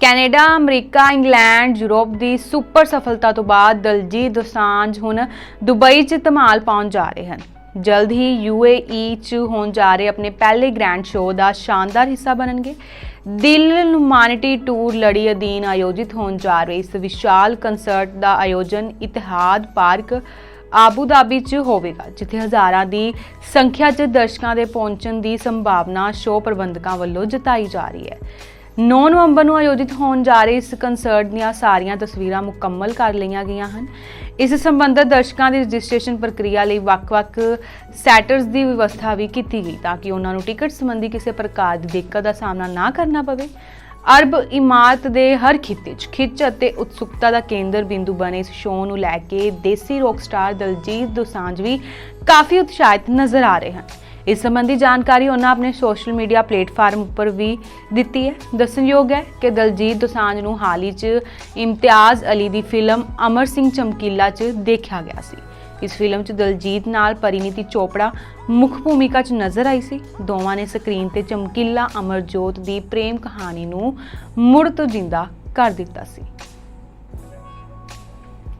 Canada, ਅਮਰੀਕਾ, England, Europe ਦੀ super ਸਫਲਤਾ ਤੋਂ ਬਾਅਦ ਦਲਜੀਤ ਦੋਸਾਂਝ ਹੁਣ ਦੁਬਈ 'ਚ ਧਮਾਲ ਪਾਉਣ ਜਾ ਰਹੇ ਹਨ। ਜਲਦ ਹੀ ਯੂਏਈ 'ਚ ਹੋਣ ਜਾ ਰਹੇ ਆਪਣੇ ਪਹਿਲੇ ਗ੍ਰੈਂਡ ਸ਼ੋਅ ਦਾ ਸ਼ਾਨਦਾਰ ਹਿੱਸਾ ਬਣਨਗੇ। ਦਿਲ ਹਿਊਮੈਨਿਟੀ ਟੂਰ ਲੜੀ ਅਧੀਨ ਆਯੋਜਿਤ ਹੋਣ ਜਾ ਰਹੇ ਇਸ ਵਿਸ਼ਾਲ ਕੰਸਰਟ ਦਾ ਆਯੋਜਨ ਇਤਿਹਾਦ ਪਾਰਕ ਆਬੂ ਧਾਬੀ 'ਚ ਹੋਵੇਗਾ, ਜਿੱਥੇ ਹਜ਼ਾਰਾਂ ਦੀ ਸੰਖਿਆ 'ਚ ਦਰਸ਼ਕਾਂ ਦੇ ਪਹੁੰਚਣ ਦੀ ਸੰਭਾਵਨਾ ਸ਼ੋਅ ਪ੍ਰਬੰਧਕਾਂ ਵੱਲੋਂ ਜਤਾਈ ਜਾ ਰਹੀ ਹੈ। 9 ਨਵੰਬਰ ਨੂੰ ਆਯੋਜਿਤ ਹੋਣ ਜਾ ਰਹੇ ਇਸ ਕੰਸਰਟ ਦੀਆਂ ਸਾਰੀਆਂ ਤਸਵੀਰਾਂ ਮੁਕੰਮਲ ਕਰ ਲਈਆਂ ਗਈਆਂ ਹਨ। ਇਸ ਸੰਬੰਧਤ ਦਰਸ਼ਕਾਂ ਦੀ ਰਜਿਸਟ੍ਰੇਸ਼ਨ ਪ੍ਰਕਿਰਿਆ ਲਈ ਵੱਖ-ਵੱਖ ਸੈਟਰਸ ਦੀ ਵਿਵਸਥਾ ਵੀ ਕੀਤੀ ਗਈ ਤਾਂ ਕਿ ਉਹਨਾਂ ਨੂੰ ਟਿਕਟ ਸੰਬੰਧੀ ਕਿਸੇ ਪ੍ਰਕਾਰ ਦੀ ਦਿੱਕਤ ਦਾ ਸਾਹਮਣਾ ਨਾ ਕਰਨਾ ਪਵੇ। ਅਰਬ ਇਮਾਰਤ ਦੇ ਹਰ ਖਿੱਤੇ 'ਚ ਖਿੱਚ ਅਤੇ ਉਤਸੁਕਤਾ ਦਾ ਕੇਂਦਰ ਬਿੰਦੂ ਬਣੇ ਇਸ ਸ਼ੋਅ ਨੂੰ ਲੈ ਕੇ ਦੇਸੀ ਰੌਕ ਸਟਾਰ ਦਲਜੀਤ ਦੋਸਾਂਝ ਵੀ ਕਾਫੀ ਉਤਸ਼ਾਹਿਤ ਨਜ਼ਰ ਆ ਰਹੇ ਹਨ। ਇਸ ਸੰਬੰਧੀ ਜਾਣਕਾਰੀ ਉਹਨਾਂ ਆਪਣੇ ਸੋਸ਼ਲ ਮੀਡੀਆ ਪਲੇਟਫਾਰਮ ਉੱਪਰ ਵੀ ਦਿੱਤੀ ਹੈ। ਦੱਸਣਯੋਗ ਹੈ ਕਿ ਦਲਜੀਤ ਦੋਸਾਂਝ ਨੂੰ ਹਾਲ ਹੀ 'ਚ ਇਮਤਿਆਜ਼ ਅਲੀ ਦੀ ਫਿਲਮ ਅਮਰ ਸਿੰਘ ਚਮਕੀਲਾ 'ਚ ਦੇਖਿਆ ਗਿਆ ਸੀ। ਇਸ ਫਿਲਮ 'ਚ ਦਲਜੀਤ ਨਾਲ ਪਰਿਨੀਤੀ ਚੋਪੜਾ ਮੁੱਖ ਭੂਮਿਕਾ 'ਚ ਨਜ਼ਰ ਆਈ ਸੀ। ਦੋਵਾਂ ਨੇ ਸਕਰੀਨ ਤੇ ਚਮਕੀਲਾ ਅਮਰਜੋਤ ਦੀ ਪ੍ਰੇਮ ਕਹਾਣੀ ਨੂੰ ਮੁੜ ਤੋਂ ਜਿੰਦਾ ਕਰ ਦਿੱਤਾ ਸੀ।